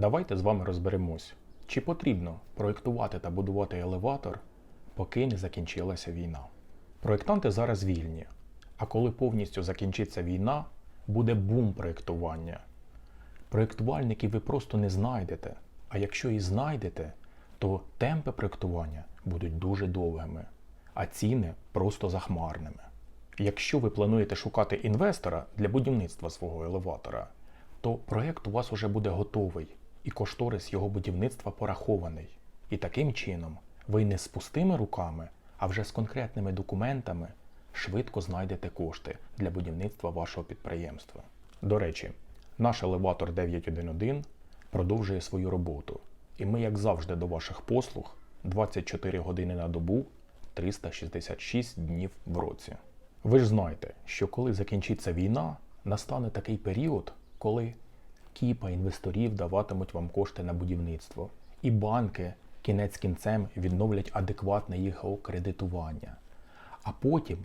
Давайте з вами розберемось, чи потрібно проєктувати та будувати елеватор, поки не закінчилася війна. Проєктанти зараз вільні, а коли повністю закінчиться війна, буде бум проєктування. Проєктувальників ви просто не знайдете, а якщо і знайдете, то темпи проєктування будуть дуже довгими, а ціни просто захмарними. Якщо ви плануєте шукати інвестора для будівництва свого елеватора, то проєкт у вас уже буде готовий і кошторис його будівництва порахований. І таким чином ви не з пустими руками, а вже з конкретними документами швидко знайдете кошти для будівництва вашого підприємства. До речі, наш елеватор 911 продовжує свою роботу. І ми, як завжди, до ваших послуг 24 години на добу, 366 днів в році. Ви ж знаєте, що коли закінчиться війна, настане такий період, коли кіпа інвесторів даватимуть вам кошти на будівництво, і банки кінець кінцем відновлять адекватне їх кредитування. А потім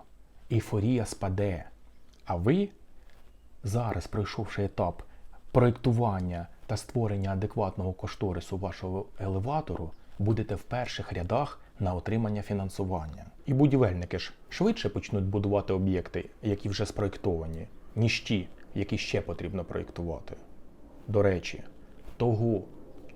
ейфорія спаде. А ви, зараз пройшовши етап проєктування та створення адекватного кошторису вашого елеватору, будете в перших рядах на отримання фінансування. І будівельники ж швидше почнуть будувати об'єкти, які вже спроєктовані, ніж ті, які ще потрібно проєктувати. До речі, того,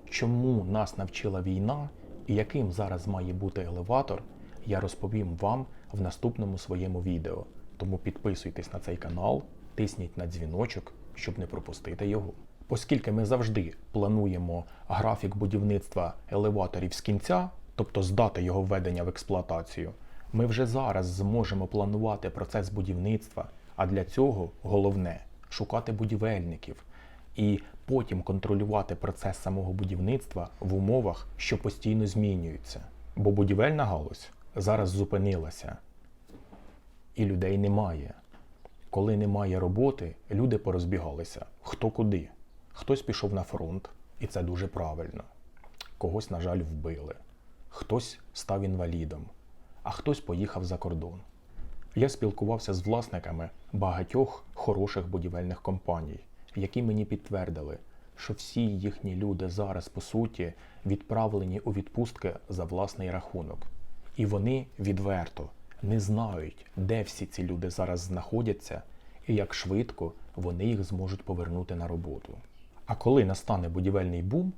чому нас навчила війна і яким зараз має бути елеватор, я розповім вам в наступному своєму відео. Тому підписуйтесь на цей канал, тисніть на дзвіночок, щоб не пропустити його. Оскільки ми завжди плануємо графік будівництва елеваторів з кінця, тобто з дати його введення в експлуатацію, ми вже зараз зможемо планувати процес будівництва, а для цього головне шукати будівельників і потім контролювати процес самого будівництва в умовах, що постійно змінюються. Бо будівельна галузь зараз зупинилася і людей немає. Коли немає роботи, люди порозбігалися хто куди. Хтось пішов на фронт, і це дуже правильно. Когось, на жаль, вбили, хтось став інвалідом, а хтось поїхав за кордон. Я спілкувався з власниками багатьох хороших будівельних компаній, які мені підтвердили, що всі їхні люди зараз, по суті, відправлені у відпустки за власний рахунок. І вони відверто не знають, де всі ці люди зараз знаходяться і як швидко вони їх зможуть повернути на роботу. А коли настане будівельний бум,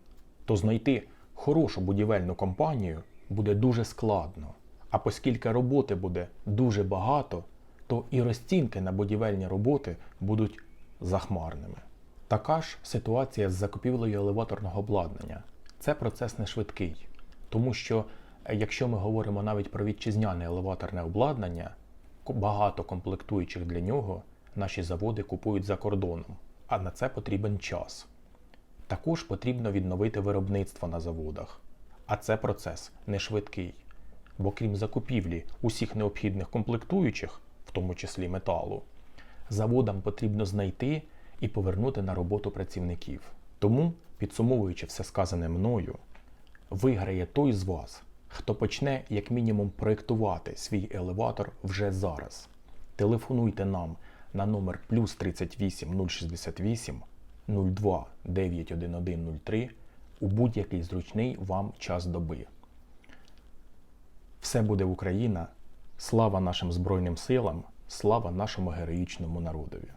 то знайти хорошу будівельну компанію буде дуже складно. А оскільки роботи буде дуже багато, то і розцінки на будівельні роботи будуть захмарними. Така ж ситуація з закупівлею елеваторного обладнання. Це процес не швидкий, тому що е, якщо ми говоримо навіть про вітчизняне елеваторне обладнання, багато комплектуючих для нього наші заводи купують за кордоном, а на це потрібен час. Також потрібно відновити виробництво на заводах. А це процес не швидкий. Бо крім закупівлі усіх необхідних комплектуючих, в тому числі металу, заводам потрібно знайти і повернути на роботу працівників. Тому, підсумовуючи все сказане мною, виграє той з вас, хто почне як мінімум проєктувати свій елеватор вже зараз. Телефонуйте нам на номер плюс 38 068 02 91103 у будь-який зручний вам час доби. Все буде Україна. Слава нашим Збройним силам, слава нашому героїчному народові.